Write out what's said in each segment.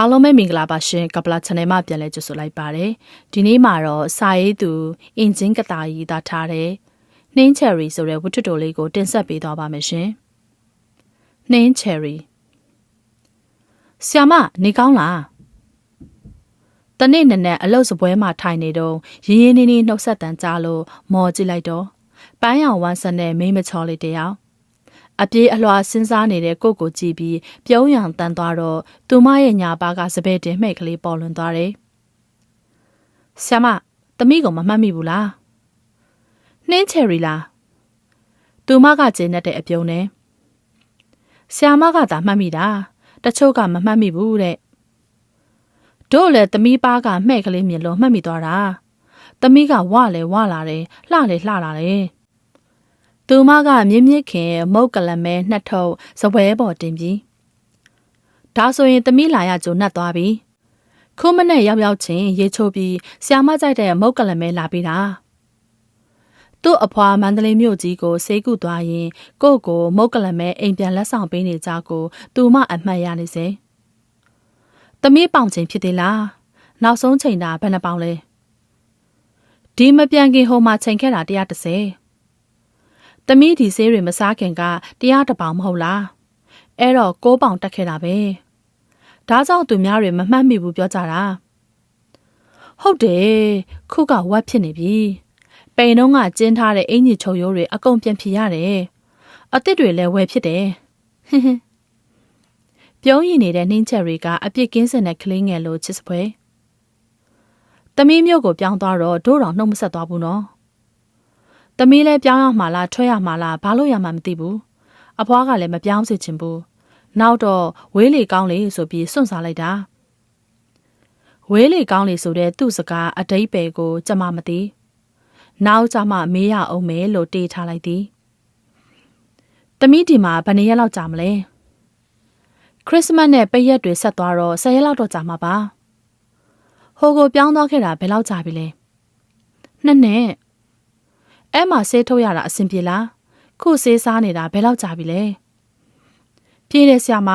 အားလုံးပဲမင်္ဂလာပါရှင်ကပလာ channel မှာပြန်လဲကြိုဆိုလိုက်ပါတယ်ဒီနေ့မှာတော့စာရေးသူအင်ဂျင်ကတာကြီးသားထားတဲ့နှင်းချယ်ရီဆိုတဲ့ဝတ္ထုတိုလေးကိုတင်ဆက်ပေးသွားပါမယ်ရှင်နှင်းချယ်ရီဆ iam မနေကောင်းလားတနေ့နက်နက်အလုတ်စပွဲမှာထိုင်နေတော့ရင်းရင်းနှီးနှီးနှုတ်ဆက်တန်ကြားလို့မော်ကြည့်လိုက်တော့ပန်းရောင်ဝမ်းဆက်နဲ့မိမချောလေးတယောက် အပြေးအလွှာစဉ်းစားနေတဲ့ကိုကိုကြည့်ပြီးပြုံးရံတန်သွားတော့သူမရဲ့ညာပါကစပယ်တင်မှိတ်ကလေးပေါ်လွင်သွားတယ်။ဆ iam မသမီးကမမှတ်မိဘူးလား။နှင်းချယ်ရီလား။သူမကကျင်းနေတဲ့အပြုံးနဲ့ဆ iam မကသာမှတ်မိတာတချို့ကမမှတ်မိဘူးတဲ့။တို့လည်းသမီးပါကမှဲ့ကလေးမြင်လို့မှတ်မိသွားတာ။သမီးကဝလဲဝလာတယ်လှလေလှလာတယ်။ သူမကမြင့်မြင့်ခင်မုတ်ကလမဲနှစ်ထုပ်စပွဲပေါ်တင်ပြီးဒါဆိုရင်သမီးလာရကြိုနှက်သွားပြီခုမနဲ့ရောက်ရောက်ချင်းရေချိုးပြီးဆ iam မကြိုက်တဲ့မုတ်ကလမဲလာပြီးတာသူ့အဖွာမန္တလေးမြို့ကြီးကိုဆေးကုသွားရင်ကို့ကိုမုတ်ကလမဲအိမ်ပြန်လက်ဆောင်ပေးနေကြကို သူမအမှတ်ရနေစေသမီးပေါင်ချင်းဖြစ်သေးလားနောက်ဆုံးချိန်တာဘယ်နှပေါင်လဲဒီမပြန်ခင်ဟိုမှာချိန်ခဲ့တာ130။ သမီးဒီဆေးတွေမစားခင်ကတရားတစ်ပေါင်မဟုတ်လား။အဲ့တော့ကိုးပေါင်တက်ခဲ့တာပဲ။ဒါကြောင့်သူများတွေမမှတ်မိဘူးပြောကြတာ။ဟုတ်တယ်။ခုကဝတ်ဖြစ်နေပြီ။ပိန်တော့ကကျင်းထားတဲ့အင်ကြီးချုပ်ရိုးတွေအကုန်ပြန်ဖြေရတယ်။အစ်စ်တွေလည်းဝယ်ဖြစ်တယ်။ဟင်းဟင်းပြုံးရင်နေတဲ့နှင်းချက်တွေကအပြစ်ကင်းစင်တဲ့ကလေးငယ်လိုချစ်စပွဲ။သမီးမျိုးကိုပြောင်းသွားတော့ဒိုးတော်နှုတ်မဆက်သွားဘူးနော်။။ သမီးလည်းပြောင်းရမှာလားထွက်ရမှာလားဘာလို့ရမှာမသိဘူး။အဖွားကလည်းမပြောင်းစေချင်ဘူး။နောက်တော့ဝေးလေကောင်းလေဆိုပြီးစွန့်စားလိုက်တာ။ဝေးလေကောင်းလေဆိုတဲ့သူ့စကားအတိတ်ပဲကိုကြမမသိ။နောက်ကြမှမေးရအောင်မယ်လို့တေးထားလိုက်သည်။သမီးဒီမှာဘယ်နှစ်ရက်လောက်ကြာမလဲ။ခရစ်စမတ်နဲ့ပိတ်ရက်တွေဆက်သွားတော့10ရက်လောက်တော့ကြာမှာပါ။ဟိုကိုပြောင်းသွားခဲ့တာဘယ်လောက်ကြာပြီလဲ။နှစ်နဲ့ အဲ့မှာဆေးထုတ်ရတာအဆင်ပြေလားခုဆေးစားနေတာဘယ်လောက်ကြာပြီလဲပြေးတယ်ဆရာမ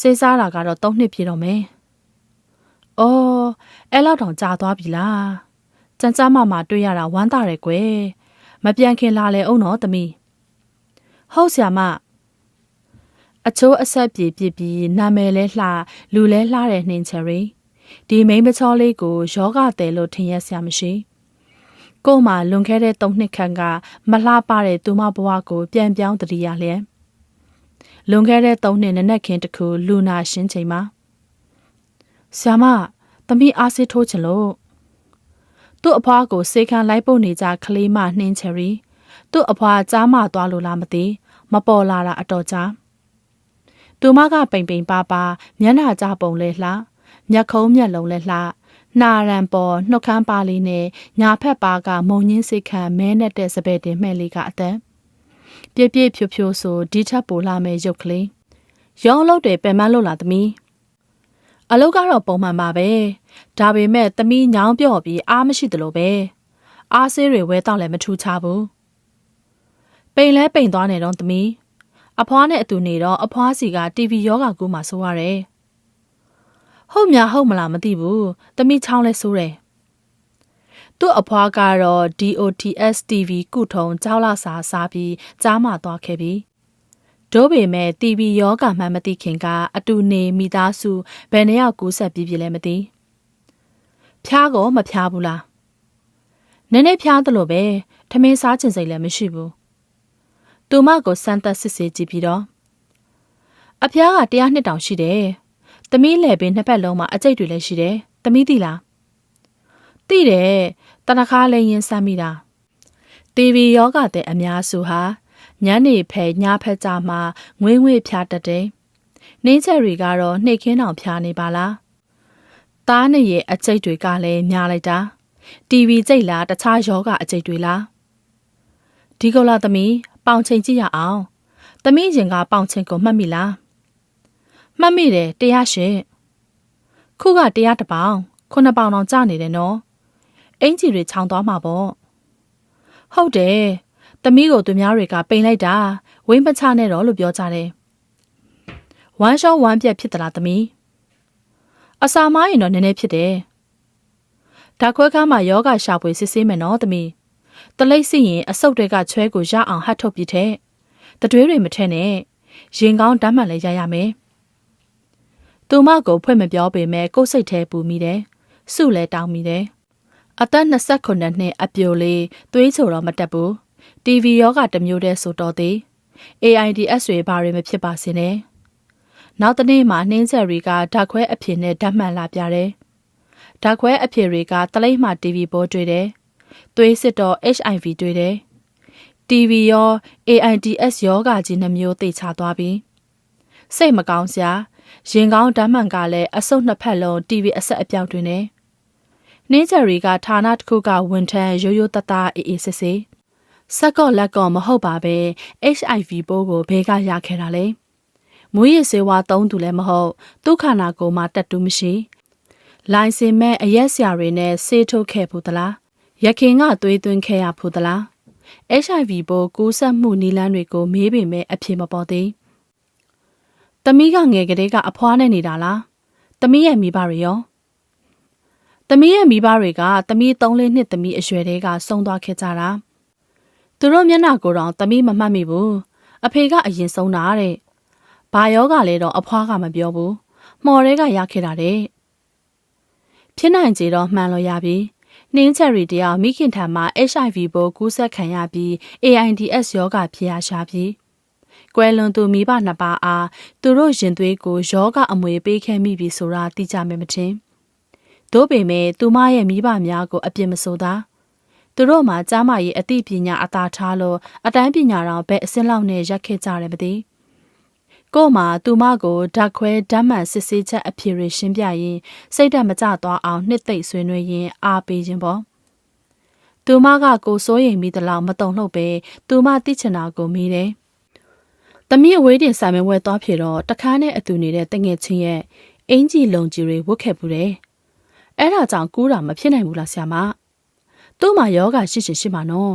ဆေးစားတာကတော့၃နှစ်ပြည့်တော့မယ်အော်အဲ့လောက်တောင်ကြာသွားပြီလားစံစမမတွေ့ရတာဝမ်းသာတယ်ကွယ်မပြန်ခင်လာလေအောင်တော့သမီးဟုတ်ဆရာမအချိုးအဆက်ပြေပြပြီးနာမည်လဲလှလူလဲလှတဲ့နှင်းချယ်ရီဒီမိန်းမချောလေးကိုယောဂတယ်လို့ထင်ရဆရာမရှိဘူး ကို့မှာလွန်ခဲ့တဲ့၃နှစ်ခန့်ကမလှပတဲ့သူမဘဝကို ပြန်ပြောင်းတတိယလျက်လွန်ခဲ့တဲ့၃နှစ်နနက်ခင်းတစ်ခုလူနာရှင်းချိန်မှာဆ iam မသမီးအားစေးထိုးချင်လို့သူ့အဖွားကိုစေခံလိုက်ပို့နေကြကလေးမနှင်းချယ်ရီသူ့အဖွားကြားမသွားလို့လားမသိမပေါ်လာတာအတော်ကြာသူမကပိန်ပိန်ပါပါမျက်နှာကြပုံလဲလှမျက်ခုံးမျက်လုံးလဲလှ နှာရံပေါ်နှုတ်ခမ်းပါလေးနဲ့ညာဖက်ပါကမုံညင်းစိတ်ခံမဲနဲ့တဲ့စပယ်တင်မှဲ့လေးကအသက်ပြည့်ပြည့်ဖြိုဖြိုဆိုဒီထက်ပိုလာမဲ့ရုပ်ကလေးရောင်းလို့တယ်ပင်မလို့လားသမီးအလုပ်ကတော့ပုံမှန်ပါပဲဒါပေမဲ့သမီးညောင်းပြော့ပြီးအားမရှိသလိုပဲအားဆေးတွေဝဲတော့လည်းမထူးခြားဘူးပိန်လဲပိန်သွားနေတော့သမီးအဖွားနဲ့အတူနေတော့အဖွားစီက TV ယောဂကူမှဆိုရတယ် ဟုတ်များဟုတ်မလားမသိဘူးတမိချောင်းလဲဆိုးတယ်သူ့အဖွားကတော့ DOTS TV ကုထုံကြောက်လာစာစားပြီးကြားမှသွားခဲ့ပြီဒို့ပေမဲ့ TV ယောဂမှမသိခင်ကအတူနေမိသားစုဘယ်နှယောက်ကူးဆက်ပြီးပြီလဲမသိဖျားကောမဖျားဘူးလားနည်းနည်းဖျားတယ်လို့ပဲထမင်းစားချင်စိတ်လည်းမရှိဘူးသူမကိုစမ်းသက်စစ်ဆေးကြည့်ပြီးတော့အဖျားကတရားနှစ်တောင်ရှိတယ်။ သမီးလယ်ပင်နှစ်ဖက်လုံးမှာအကျိတ်တွေလည်းရှိတယ်။သမီးသိလား။သိတယ်။တနခါလည်းရင်စမ်းမိတာ။တီဗီယောဂတဲ့အများစုဟာညနေဖဲညဖက်ကြမှာငွေငွေဖြာတတ်တယ်။နှင်းချက်တွေကတော့နှိတ်ခင်းအောင်ဖြာနေပါလား။သားနဲ့ရဲ့အကျိတ်တွေကလည်းများလိုက်တာ။တီဗီကျိတ်လားတခြားယောဂအကျိတ်တွေလား။ဒီကုလားသမီးပေါင်ချိန်ကြည့်ရအောင်။သမီးရင်ကပေါင်ချိန်ကိုမှတ်မိလား။ မှတ်မိတယ်တရားရှင်ခုကတရားတစ်ပေါင်ခုနှစ်ပေါင်တော့ကျနေတယ်နော်အင်ကြီးတွေခြောင်သွားမှာပေါ့ဟုတ်တယ်သမီးကိုသူများတွေကပိန်လိုက်တာဝင်းပချနဲ့တော့လို့ပြောကြတယ်ဝမ်းရှောဝမ်းပြက်ဖြစ်သလားသမီးအစာမားရင်တော့နည်းနည်းဖြစ်တယ်ဓာတ်ခွဲခန်းမှာယောဂရှာဖွေစစ်ဆေးမယ်နော်သမီးတလိပ်စီရင်အဆုတ်တွေကချွဲကိုရအောင်ဟတ်ထုတ်ပြတဲ့တတွေးတွေမထဲနဲ့ရင်ကောင်းဓာတ်မှန်လည်းရရမယ် သူမကိုဖွင့်မပြောပေမဲ့ကိုယ်စိတ်แท้ပူမိတယ်စုလည်းတောင်းမိတယ်အသက်29နှစ်အပြိုလေးသွေးချိုတော့မတက်ဘူး TV ယောဂတစ်မျိုးတည်းဆိုတော့သေး AIDS တွေဘာတွေမဖြစ်ပါစေနဲ့နောက်တနေ့မှာနှင်းဆက်ရီကဓာတ်ခွဲအဖြစ်နဲ့ဓာတ်မှန်လာပြတယ်ဓာတ်ခွဲအဖြစ်တွေကတလိမ့်မှ TV ပေါ်တွေ့တယ်သွေးစစ်တော့ HIV တွေ့တယ် TV ရော AIDS ယောဂကြီးနှမျိုးသိချသွားပြီစိတ်မကောင်းစရာ ရင်ကောင်းဓာတ်မှန်ကလည်းအဆုတ်နှစ်ဖက်လုံး TV အဆက်အပြောက်တွင်နေနှင်းချယ်ရီကဌာနတစ်ခုကဝန်ထမ်းရိုးရိုးတသားအေးအေးဆေးဆေးစက်ကော့လက်ကော့မဟုတ်ပါပဲ HIV ပိုးကိုဘဲကရခဲ့တာလေမွေးရစေဝါသုံးသူလည်းမဟုတ်ဒုက္ခနာကိုမှတက်တူးမရှိလိုင်စင်မဲ့အရက်ဆရာတွေနဲ့ဆေးထုတ်ခဲ့ဖို့သလားရခင်ကသွေးသွင်းခဲ့ရဖို့သလား HIV ပိုးကူးစက်မှုနီလန်းတွေကိုမေးပေမဲ့အဖြေမပေါ်သေး။ သမီးကငယ်ကလေးကအဖွားနဲ့နေတာလား။သမီးရဲ့မိဘတွေရော။သမီးရဲ့မိဘတွေကသမီး3လေးနှစ်သမီးအရွယ်တည်းကဆုံးသွားခဲ့ကြတာ။သူတို့မျက်နှာကိုယ်တော့သမီးမမှတ်မိဘူး။အဖေကအရင်ဆုံးတာတဲ့။ဘာယောကလဲတော့အဖွားကမပြောဘူး။မှော်တဲကရခဲ့တာတဲ့။ဖြစ်နိုင်ကြတော့မှန်လို့ရပြီ။နှင်းချက်ရီတယောက်မိခင်ထံမှာ HIV ပိုးကူးစက်ခံရပြီး AIDS ရောဂါဖြစ်ရရှာပြီး ကွယ်လွန်သူမိဘနှစ်ပါးအားသူတို့ရင်သွေးကိုယောဂအမွေပေးခဲ့မိပြီဆိုတာသိကြမယ်မထင်သို့ပေမဲ့သူမရဲ့မိဘများကိုအပြစ်မဆိုသာသူတို့မှာကြားမရေးအသိပညာအသာထားလို့အတိုင်းပညာတော်ဘက်အစင်းလောက်နဲ့ရက်ခဲ့ကြတယ်မသိ။ကို့မှာသူမကိုဓာတ်ခွဲဓာတ်မှန်စစ်ဆေးချက်အဖြစ်ရရှင်းပြရင်စိတ်ဓာတ်မကျသွားအောင်နှစ်သိမ့်ဆွေးနွေးရင်းအားပေးခြင်းပေါ့သူမကကိုစိုးရိမ်မိသလောက်မတုံ့လှုပ်ပဲသူမသိချင်တာကိုမေးတယ်။ သမီးအဝေးတင်ဆိုင်မဝဲသွားဖြစ်တော့တခါနဲ့အတူနေတဲ့တငယ်ချင်းရဲ့အင်ကြီးလုံကြီးတွေဝတ်ခဲ့ဘူးတယ်။အဲ့ဒါကြောင့်ကူးတာမဖြစ်နိုင်ဘူးလားဆရာမ။သူ့မှာယောဂရှိရှိရှိမှာနော်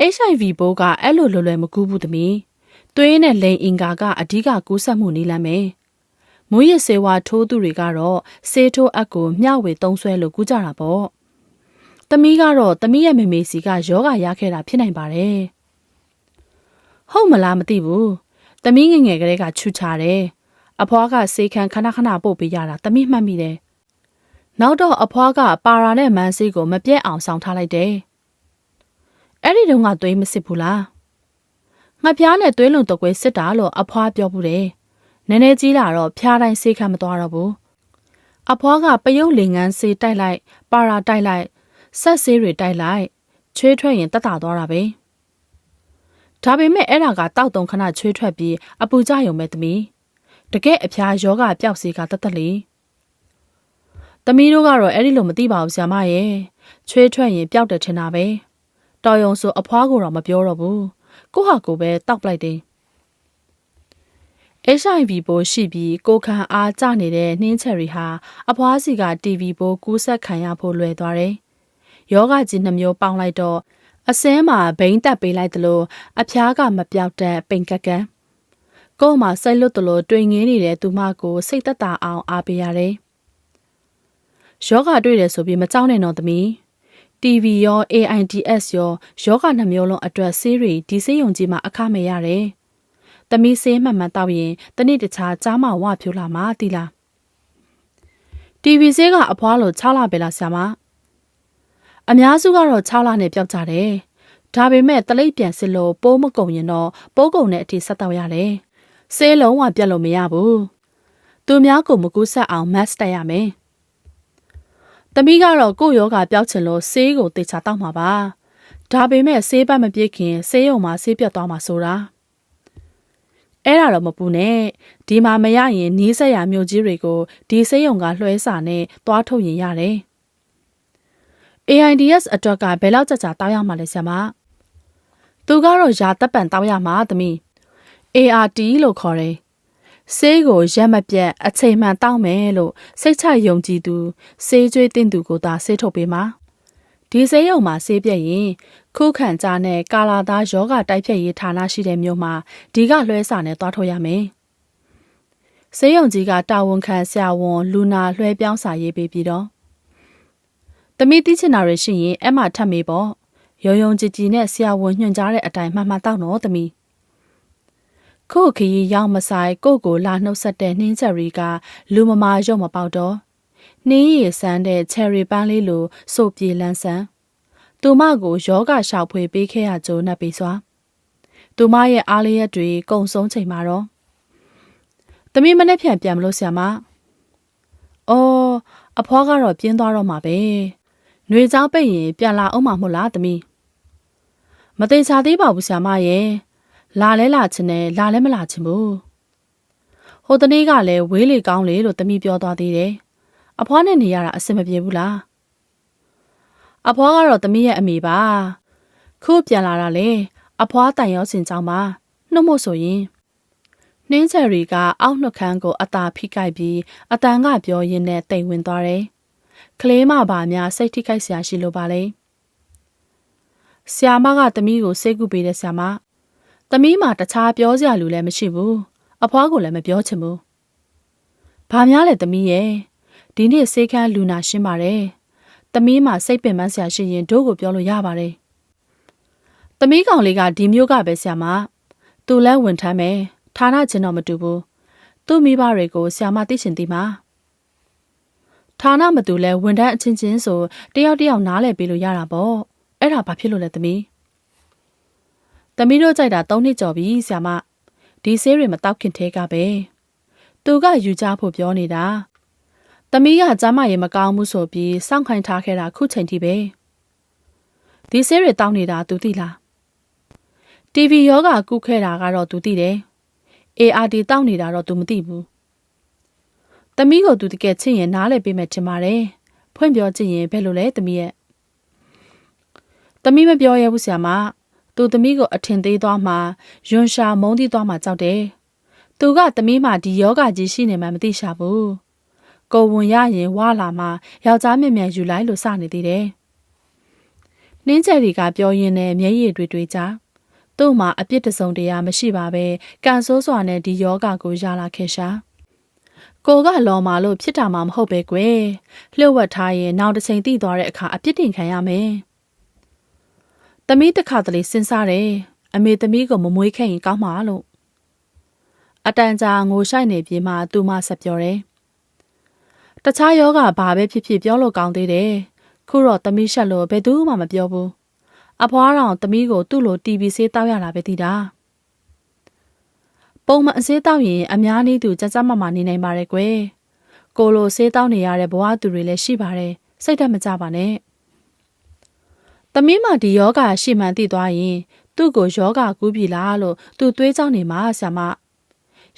။ HIV ဘိုးကအဲ့လိုလွယ်လွယ်မကူးဘူးသမီး။သွေးနဲ့လိန်အင်္ဂါကအဓိကကူးစက်မှုနေလမ်းမယ်။မွေးရစေဝါထိုးသူတွေကတော့ဆေးထိုးအပ်ကိုမျှဝေသုံးဆွဲလို့ကူးကြတာပေါ့။သမီးကတော့သမီးရဲ့မေမေစီကယောဂရခဲ့တာဖြစ်နိုင်ပါတယ်။ ဟုတ်မလားမသိဘူး။သမီးငငယ်ကလေးကချူချတယ်။အဖွားကစေခံခဏခဏပို့ပေးရတာသမီးမှတ်မိတယ်။နောက်တော့အဖွားကပါရာနဲ့မန်းစီကိုမပြက်အောင်ဆောင်ထားလိုက်တယ်။အဲ့ဒီတုန်းကသွေးမစစ်ဘူးလား။ငါဖျားနဲ့သွေးလွန်တကွဲစစ်တာလို့အဖွားပြောဘူးတယ်။နည်းနည်းကြီးလာတော့ဖျားတိုင်းဆေးခံမသွားတော့ဘူး။အဖွားကပယုတ်လင်ငန်းဆေးတိုက်လိုက် ပါရာတိုက်လိုက်ဆက်ဆေးတွေတိုက်လိုက်ချွေးထွက်ရင်တက်တာသွားတာပဲ။ ဒါပေမဲ့အဲ့ဒါကတောက်တုံခဏချွေးထွက်ပြီးအပူကြရုံပဲသမီး။တကယ်အဖျားယောဂပျောက်စေကတတ်တလေ။သမီးတို့ကတော့အဲ့ဒီလိုမသိပါဘူးဆရာမရဲ့။ချွေးထွက်ရင်ပျောက်တယ်ထင်တာပဲ။တော်ယုံဆိုအဖွားကိုတော့မပြောတော့ဘူး။ကိုဟာကိုပဲတောက်ပလိုက်တယ်။ HIV ပိုးရှိပြီးကိုခံအားကျနေတဲ့နှင်းချယ်ရီဟာအဖွားစီက TV ပိုးကူးစက်ခံရဖို့လွယ်သွားတယ်။ယောဂကြီးနှမျိုးပေါင်းလိုက်တော့ အစင်းမှာဘိန်းတက်ပေးလိုက်သလိုအဖျားကမပြောက်တဲ့ပိန်ကက်ကန်းကို့မှာစိတ်လွတ်သလိုတွင်ငင်းနေတဲ့သူမကိုစိတ်သက်သာအောင်အားပေးရတယ်။ယောဂတွေ့တယ်ဆိုပြီးမကြောက်နဲ့တော့သမီး TV ရော AIDS ရောယောဂနှမျိုးလုံးအတွက်ဆေးတွေဒီဆေးရုံကြီးမှာအခမဲ့ရတယ်။သမီးဆေးမှန်မှန်တောက်ရင်တနေ့တခြားကြားမဝဖြိုးလာမှာတိလား။ TV ဆေးကအဖွားလို့6လပဲလားဆရာမ။ အများစုကတော့6လနဲ့ပျောက်ကြတယ်။ဒါပေမဲ့တလိပ်ပြန်စစ်လို့ပိုးမကုံရင်တော့ပိုးကုံတဲ့အထိဆက်တော့ရတယ်။ဆေးလုံးဝပြတ်လို့မရဘူး။သူများကိုမကူးဆက်အောင် mask တက်ရမယ်။။သမီးကတော့ကို့ယောဂပျောက်ချင်လို့ဆေးကိုတေချာတောက်မှာပါ။ဒါပေမဲ့ဆေးပတ်မပြည့်ခင်ဆေးရုံမှာဆေးပြတ်သွားမှာဆိုတာ။အဲ့ဒါတော့မပူနဲ့။ဒီမှာမရရင်နီးစက်ရမြို့ကြီးတွေကိုဒီဆေးရုံကလွှဲစာနဲ့သွားထုတ်ရင်ရတယ်။ AIDS အတွက်ကဘယ်လောက်ကြကြတောက်ရမှာလဲဆရာမ။သူကတော့ယာတပ်ပံတောက်ရမှာသမီး။ ART လို့ခေါ်တယ်ဆေးကိုရက်မပြတ်အချိန်မှန်တောက်မယ်လို့စိတ်ချယုံကြည်သူဆေးကြွေးတင်သူကိုသာဆေးထုတ်ပေးမှာဒီဆေးရုံမှာဆေးပြက်ရင်ခုခံကြနဲ့ကာလာသားယောဂတိုက်ဖြတ်ရေးဌာနရှိတဲ့မြို့မှာဒီကလွှဲစာနဲ့တွားထုတ်ရမယ်ဆေးရုံကြီးကတာဝန်ခံဆရာဝန်လူနာလွှဲပြောင်းစာရေးပေးပြီးတော့ သမီးသိချင်တာတွေရှိရင်အဲ့မှထပ်မေးပေါ့ရုံရုံကြည်ကြည်နဲ့ဆရာဝန်ညွှန်ကြားတဲ့အတိုင်းမှန်မှန်တောက်တော့သမီးခုခရီးရောက်မဆိုင်ကိုကိုလာနှုတ်ဆက်တဲ့နှင်းချက်ရီကလူမမာရုံမပေါက်တော့နှင်းရည်ဆန်းတဲ့ချယ်ရီပန်းလေးလိုစိုပြေလန်းဆန်းသူမကိုယောဂရှောက်ဖွေပေးခဲ့ရကြိုးနှပ်ပြီးစွာသူမရဲ့အားလျက်တွေကုံဆုံးချိန်မှာတော့သမီးမနဲ့ပြန်ပြန်မလို့ဆရာမအော်အဖွားကတော့ပြင်းသွားတော့မှာပဲ ຫນွေเจ้าပိတ်ရင်ပြန်လာအောင်မှာမို့လားသမီးမသေးချာသေးပါဘူးဆရာမရဲ့လာလဲလာချင်တယ်လာလဲမလာချင်ဘူးဟိုတနေ့ကလည်းဝေးလေကောင်းလေလို့သမီးပြောသွားသေးတယ်အဖွားနဲ့နေရတာအဆင်မပြေဘူးလားအဖွားကတော့သမီးရဲ့အမေပါခုပြန်လာတာလေအဖွားတန်ရောစင်ကြောင်းပါနှုတ်မို့ဆိုရင်နှင်းချယ်ရီကအောက်နှုတ်ခမ်းကိုအသာဖိကိုက်ပြီးအတန်ကပြောရင်းနဲ့တိမ်ဝင်သွားတယ် ကလေးမပါများစိတ်ထိခိုက်စရာရှိလို့ပါလေဆ iam မကသမီးကိုစိတ်ကူပေးတဲ့ဆ iam မသမီးမှာတခြားပြောစရာလူလည်းမရှိဘူးအဖွားကိုလည်းမပြောချင်ဘူးဘာများလဲသမီးရဲ့ဒီနေ့စေခန်းလူနာရှင်းပါတယ်သမီးမှာစိတ်ပင်ပန်းစရာရှိရင်တို့ကိုပြောလို့ရပါတယ်သမီးကောင်လေးကဒီမျိုးကပဲဆ iam မသူလဲဝင်ထမ်းမယ်ဌာနချင်းတော့မတူဘူးသူ့မိဘတွေကိုဆ iam မသိချင်သိမှာ ဌာနမတူလဲဝန်ထမ်းအချင်းချင်းဆိုတယောက်တယောက်နားလဲပေးလို့ရတာပေါ့အဲ့ဒါဘာဖြစ်လို့လဲသမီးသမီးတို့ကြိုက်တာ၃နှစ်ကျော်ပြီဆ iam မဒီဆေးတွေမတောက်ခင်သေးကပဲသူကယူကြဖို့ပြောနေတာသမီးကကျမ်းမာရေးမကောင်းဘူးဆိုပြီးစောင့်ခိုင်းထားခဲ့တာခုချိန်ထိပဲဒီဆေးတွေတောင်းနေတာသူသိလား TV ယောဂကုခဲ့တာကတော့သူသိတယ် ARD တောက်နေတာတော့သူမသိဘူး။ သမီးကိုသူတကယ်ချစ်ရင်နားလည်ပေးမယ်ထင်ပါတယ်။ဖွင့်ပြောကြည့်ရင်ဘယ်လိုလဲသမီးရဲ့။သမီးမပြောရဘူးဆရာမ။သူသမီးကိုအထင်သေးသွားမှယွန်ရှာမုန်းတိသွားမှကြောက်တယ်။သူကသမီးမှဒီယောဂကြီးရှိနေမှမသိရှာဘူး။ကိုဝင်ရရင်ဝါလာမှယောက်ျားမြင်မြန်ယူလိုက်လို့စနေသေးတယ်။နှင်းကျယ်ဒီကပြောရင်းနဲ့မျက်ရည်တွေတွေကြ။သူ့မှာအပြစ်တစုံတရာမရှိပါပဲကန်ဆိုးစွာနဲ့ဒီယောဂကိုရလာခဲ့ရှာ ကိုကလော်မာလို့ဖြစ်တာမှမဟုတ်ပဲကွယ်လှုပ်ဝက်ထားရင်နောက်တစ်ချိန်တိသွားတဲ့အခါအပြစ်တင်ခံရမယ်။သမီးတစ်ခါတလေစဉ်းစားတယ်အမေသမီးကိုမမွေးခဲ့ရင်ကောင်းမှာလို့အတန်ကြာငိုရှိုက်နေပြေးမှသူမဆက်ပြောတယ်။တခြားယောဂဘာပဲဖြစ်ဖြစ်ပြောလို့ကောင်းသေးတယ်။ခုတော့သမီးရှက်လို့ဘယ်သူမှမပြောဘူး။အဖွားတော်သမီးကိုသူ့လိုတီဗီဆေးတောက်ရတာပဲသိတာ ပုံမှန်အဆေးတောက်ရင်အများနည်းသူကြကြမမနေနိုင်ပါရဲ့ကွယ်ကိုလိုဆေးတောက်နေရတဲ့ဘဝသူတွေလည်းရှိပါတယ်စိတ်သက်မကြပါနဲ့သမီးမဒီယောဂရှိမှန်သိသွားရင် သူ့ကိုယောဂကူးပြီလားလို့သူတွေးကြောင်းနေမှာဆ iam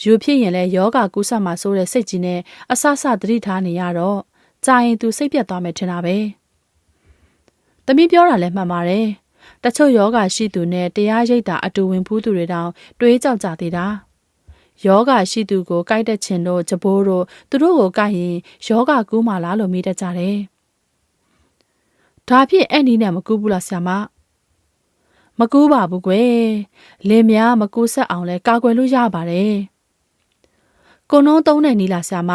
ယူဖြစ်ရင်လည်းယောဂကူးဆက်မှာဆိုတဲ့စိတ်ကြီးနဲ့အဆဆသတိထားနေရတော့ကြာရင်သူစိတ်ပြတ်သွားမယ်ထင်တာပဲသမီးပြောတာလည်းမှန်ပါတယ်တချို့ယောဂရှိသူနဲ့တရားရိပ်တာအတူဝင်ဖူးသူတွေတောင်တွေးကြောက်ကြသေးတာ ယောဂရှိသူကိုကြိုက်တဲ့ချင်တို့ကြဘိုးတို့သူတို့ကိုကြိုက်ရင်ယောဂကူးမှလားလို့မိတတ်ကြတယ်ဒါဖြင့်အဲ့ဒီနဲ့မကူးဘူးလားဆ iam မကူးပါဘူးကွယ်လင်များမကူးဆက်အောင်လဲကာကွယ်လို့ရပါတယ်ကိုနှုံးသုံးတဲ့နီလာဆ iam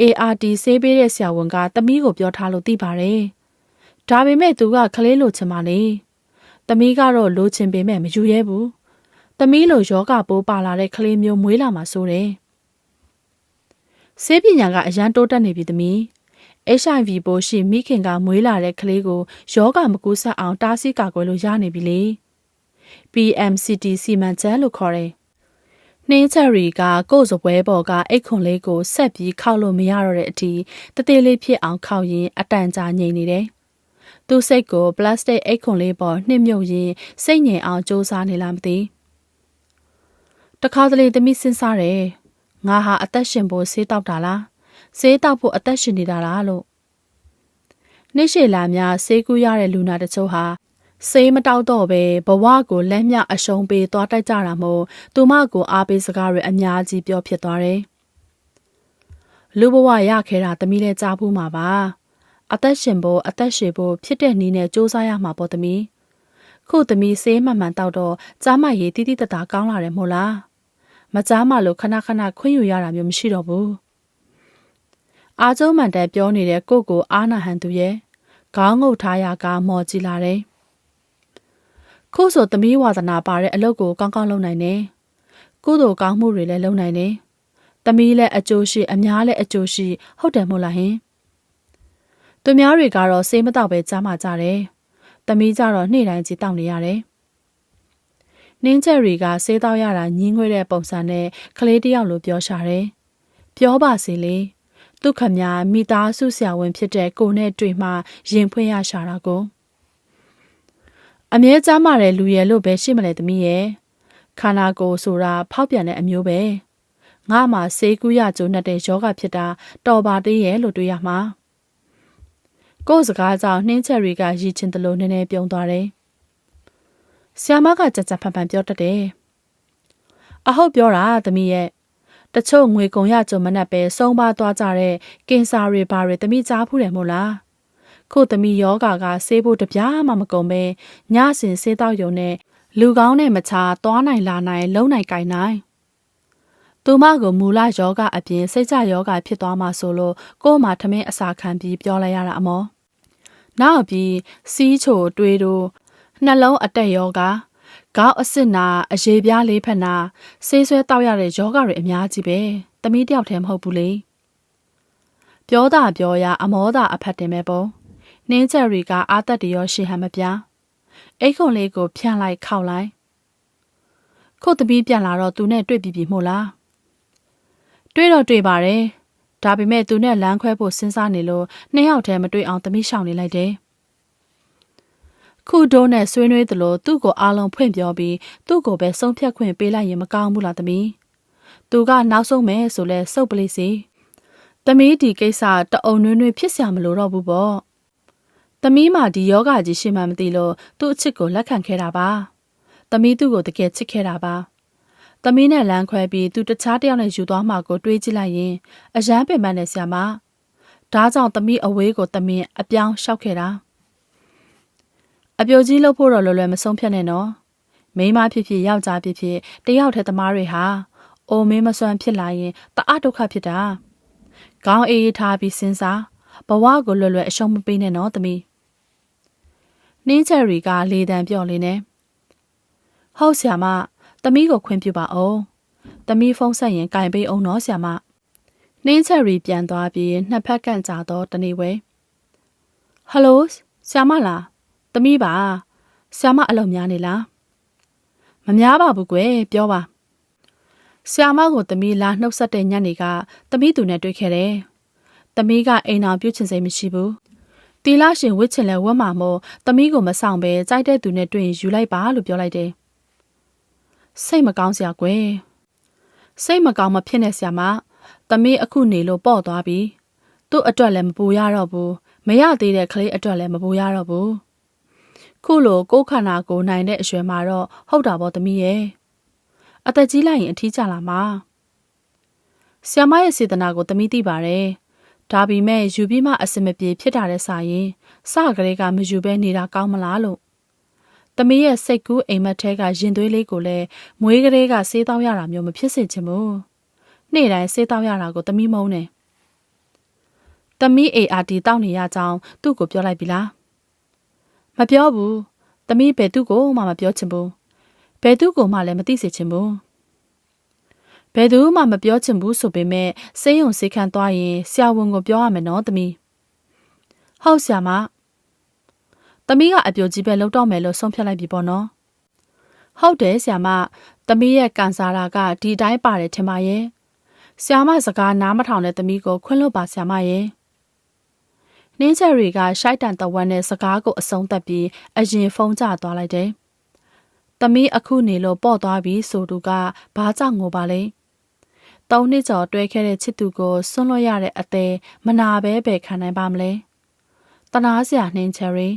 ART ဆေးပေးတဲ့ဆရာဝန်ကတမီးကိုပြောထားလို့သိပါတယ်ဒါပေမဲ့သူကခလေးလိုချင်ပါလေ။သမီးကတော့လိုချင်ပေမဲ့မယူရဲဘူး။ သမီးလိုယောဂပိုးပါလာတဲ့ခလေးမျိုးမွေးလာမှာဆိုတယ်။ဆေးပညာကအရန်တိုးတက်နေပြီသမီး။ HIV ပိုးရှိမိခင်ကမွေးလာတဲ့ကလေးကိုယောဂမကူးဆက်အောင် တားဆီးကာကွယ်လို့ရနေပြီလေ။ PMCT စီမံချက်လို့ခေါ်တယ်။နှင်းချက်ရီကကို့စပွဲပေါ်ကအိတ်ခွန်လေးကိုဆက်ပြီးခောက်လို့မရတော့တဲ့အထိတသေးလေးဖြစ်အောင်ခောက်ရင်အတန်ကြာငြိမ်နေတယ်။သူ့စိတ်ကိုပလတ်စတစ်အိတ်ခွန်လေးပေါ်နှိမ့်မြုပ်ရင်းစိတ်ငြိမ်အောင်စူးစမ်းနေလားမသိ တခါတလေသမီးစဉ်းစားတယ်ငါဟာအသက်ရှင်ဖို့ဆေးတောက်တာလားဆေးတောက်ဖို့အသက်ရှင်နေတာလားလို့နှိရှိလာများဆေးကူးရတဲ့လူနာတချို့ဟာဆေးမတောက်တော့ပဲဘဝကိုလက်မြအရှုံးပေးသွားတတ်ကြတာမို့သူမကိုအားပေးစကားတွေအများကြီးပြောဖြစ်သွားတယ်လူဘဝရခဲ့တာသမီးလည်းကြားဘူးမှာပါအသက်ရှင်ဖို့အသက်ရှည်ဖို့ဖြစ်တဲ့နည်းနဲ့စ조사ရမှာပေါ့သမီးခုသမီးဆေးမှန်မှန်တောက်တော့ကြားမရည်တိတိတတ်တာကောင်းလာတယ်မို့လား မကြားမလို့ခဏခဏခွင့်ယူရတာမျိုးမရှိတော့ဘူးအားကျုံးမှန်တဲ့ပြောနေတဲ့ကိုကိုအားနာဟန်သူရဲ့ခေါင်းငုတ်ထားရကမော်ကြည့်လာတယ်ခုဆိုသမီးဝါသနာပါတဲ့အလုပ်ကိုကောင်းကောင်းလုပ်နိုင်တယ်ကုသိုလ်ကောင်းမှုတွေလည်းလုပ်နိုင်တယ်သမီးလည်းအကျိုးရှိအများလည်းအကျိုးရှိ ဟုတ်တယ်မို့လားဟင်သူများတွေကတော့စေးမတော့ပဲကြားမှကြတယ်သမီးကြတော့နေ့တိုင်းကြည်တောက်နေရတယ် နင်းချက်တွေကစေးတော့ရတာညင်းခွေးတဲ့ပုံစံနဲ့ကလေးတယောက်လိုပြောရှာတယ်ပြောပါစေလေဒုက္ခများမိသားစုဆရာဝန်ဖြစ်တဲ့ကိုနဲ့တွေ့မှရင်ဖွင့်ရရှာတာကိုအမြဲကြားမတဲ့လူရဲ့လို့ပဲရှိမလဲသမီးရဲ့ခန္ဓာကိုယ်ဆိုတာဖောက်ပြန်တဲ့အမျိုးပဲငါမှစေးကူးရကြုံတဲ့ယောဂဖြစ်တာတော်ပါသေးရဲ့လို့တွေးရမှာကိုယ်စကားကြောင့်နှင်းချက်တွေကရည်ချင်းတလို့နည်းနည်းပြုံးသွားတယ် ဆ iam မကကြကြဖန်ဖန်ပြောတတ်တယ်အဟုတ်ပြောတာသမီးရဲ့တချို့ငွေကုန်ရကြုံမနဲ့ပဲဆုံးပါသွားကြတဲ့ကင်ဆာတွေဘာတွေသမီးကြားဖူးတယ်မို့လားခုသမီးယောဂါကဆေးဖို့တပြားမှမကုန်ပဲညစဉ်ဆေးတော့ယုံနဲ့လူကောင်းနဲ့မချာသွားနိုင်လာနိုင်လုံနိုင်ကြိုင်နိုင်သူမကမူလယောဂအပြင်စိတ်ကြယောဂဖြစ်သွားမှဆိုလို့ကို့မှာထမင်းအစာခံပြီးပြောလိုက်ရတာအမောနောက်ပြီးစီးချိုတွေးတို့ နှလုံးအတက်ယောဂခေါင်းအစစ်နာအရေပြားလေးဖက်နာဆေးဆွဲတောက်ရတဲ့ယောဂတွေအများကြီးပဲသမီးတယောက်တည်းမဟုတ်ဘူးလေပြောတာပြောရအမောတာအဖက်တင်မဲ့ပုံနင်းချက်တွေကအာသက်တရောရှေဟန်မပြအိတ်ခုံလေးကိုဖြန့်လိုက်ခောက်လိုက်ခုတ်သမီးပြန်လာတော့သူနဲ့တွေ့ပြီပြီမို့လားတွေ့တော့တွေ့ပါတယ်ဒါပေမဲ့သူနဲ့လမ်းခွဲဖို့စဉ်းစားနေလို့နှစ်ယောက်တည်းမတွေ့အောင်သမီးရှောင်နေလိုက်တယ် ခုဒိုးနဲ့ဆွေးနွေးသလိုသူ့ကိုအားလုံးဖွင့်ပြောပြီးသူ့ကိုပဲဆုံးဖြတ်ခွင့်ပေးလိုက်ရင်မကောင်းဘူးလားသမီးသူကနောက်ဆုံးမယ်ဆိုလဲစုပ်ပလိစီသမီးဒီကိစ္စတအုံနှွင်းနှွင်းဖြစ်စရာမလိုတော့ဘူးပေါ့သမီးမဒီယောဂကြီးရှိမှမသိလို့သူ့အချစ်ကိုလက်ခံခဲ့တာပါသမီးသူ့ကိုတကယ်ချစ်ခဲ့တာပါသမီးနဲ့လမ်းခွဲပြီးသူတခြားတယောက်နဲ့ယူသွားမှကိုတွေးကြည့်လိုက်ရင်အယမ်းပင်ပန်းနေဆရာမဒါကြောင့်သမီးအဝေးကိုသမင်းအပြောင်းလျှောက်ခဲ့တာ အပြိုကြီးလို့ဖို့တော့လွယ်လွယ်မဆုံးဖြတ်နဲ့နော်မိန်းမဖြစ်ဖြစ်ယောက်ျားဖြစ်ဖြစ်တယောက်တည်းသမားတွေဟာအိုမင်းမစွမ်းဖြစ်လာရင်တအားဒုက္ခဖြစ်တာခေါင်းအေးအေးထားပြီးစဉ်းစားဘဝကိုလွယ်လွယ်အရှုံးမပေးနဲ့နော်သမီးနှင်းချယ်ရီကလေတံပြော့လေးနဲ့ဟုတ်ဆရာမသမီးကိုခွင့်ပြုပါအောင်သမီးဖုန်းဆက်ရင်ကင်ပေးအောင်နော်ဆရာမနှင်းချယ်ရီပြန်သွားပြီးနှစ်ဖက်ကန့်ကြတော့တနေ့ဝဲဟယ်လိုဆရာမလား သမီးပါဆ iam မအလုပ်များနေလားမများပါဘူးကွယ်ပြောပါဆ iam မကိုသမီးလာနှုတ်ဆက်တဲ့ညနေကသမီးသူနဲ့တွေ့ခဲ့တယ်သမီးကအိမ်အောင်ပြုတ်ချင်စိတ်မရှိဘူးတီလာရှင်ဝစ်ချင်လဲဝတ်မှာမို့သမီးကိုမဆောင်ပဲကြိုက်တဲ့သူနဲ့တွေ့ရင်ယူလိုက်ပါလို့ပြောလိုက်တယ်စိတ်မကောင်းစရာကွယ်စိတ်မကောင်းမဖြစ်နဲ့ဆရာမသမီးအခုနေလို့ပေါ့သွားပြီသူ့အတွက်လည်းမပူရတော့ဘူးမရသေးတဲ့ကလေးအတွက်လည်းမပူရတော့ဘူး ခုလိုကိုယ်ခန္ဓာကိုနိုင်တဲ့အရွယ်မှာတော့ဟုတ်တာပေါ့သမီးရဲ့အသက်ကြီးလိုက်ရင်အထီးကျလာမှာဆ iam မရဲ့စေတနာကိုသမီးသိပါတယ်ဒါပေမဲ့ယူပြီးမှအစမပြေဖြစ်တာတဲ့စာရင်စကလေးကမယူဘဲနေတာကောင်းမလားလို့သမီးရဲ့စိတ်ကူးအိမ်မက်ထဲကရင်သွေးလေးကိုလည်းမွေးကလေးကဆေးတောင်းရတာမျိုးမဖြစ်စေချင်ဘူးနေ့တိုင်းဆေးတောင်းရတာကိုသမီးမုန်းတယ်သမီး ART တောင်းနေရကြောင်းသူ့ကိုပြောလိုက်ပြီလား မပြောဘူးသမီးဘယ်သူ့ကိုမှမပြောချင်ဘူးဘယ်သူ့ကိုမှလည်းမသိစေချင်ဘူးဘယ်သူမှမပြောချင်ဘူးဆိုပေမဲ့စေးရုံစေးခန့်သွားရင်ဆရာဝန်ကိုပြောရမယ်နော်သမီးဟုတ်ဆရာမသမီးကအပြိုကြီးပဲလှုပ်တော့မယ်လို့ဆုံးဖြတ်လိုက်ပြီပေါ့နော်ဟုတ်တယ်ဆရာမသမီးရဲ့ကန်ဆာရာကဒီတိုင်းပါတယ်ထင်ပါရဲ့ဆရာမစကားနားမထောင်တဲ့သမီးကိုခွင့်လွှတ်ပါဆရာမရဲ့ နင်းချက်တွေကရှိုက်တန်တဝက်နဲ့စကားကိုအဆုံးသတ်ပြီးအရင်ဖုန်းကျသွားလိုက်တယ်။သမီးအခုနေလို့ပေါ့သွားပြီဆိုသူကဘာကြောင့်ငိုပါလဲ။သုံးနှစ်ကျော်တွဲခဲ့တဲ့ချစ်သူကိုဆွန့်လွတ်ရတဲ့အသေးမနာပဲပဲခံနိုင်ပါမလဲ။တနာစရာနှင်းချက်ရီ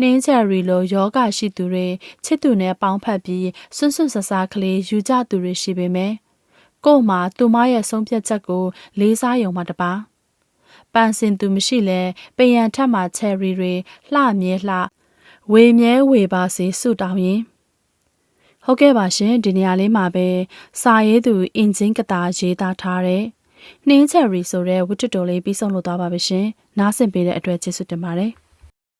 နှင်းချက်ရီလိုယောဂရှိသူတွေချစ်သူနဲ့ပေါင်းဖက်ပြီးစွန့်စွန့်ဆဆာကလေးယူကြသူတွေရှိပေမဲ့ကို့မှာသူမရဲ့ဆုံးဖြတ်ချက်ကိုလေးစားယုံမှတပါ။ ပန်းစင်သူမရှိလဲပယံထက်မှချယ်ရီတွေလှမြဲလှဝေမြဲဝေပါစေဆုတောင်းရင်ဟဟုတ်ကဲ့ပါရှင်ဒီနေရာလေးမှာပဲစာရေးသူအင်ဂျင်ကတာရေးသားထားတဲ့နှင်းချယ်ရီဆိုတဲ့ဝတ္ထုတိုလေးပြီးဆုံးလို့သွားပါပြီရှင်နားဆင်ပေးတဲ့အတွက်ကျေးဇူးတင်ပါတယ်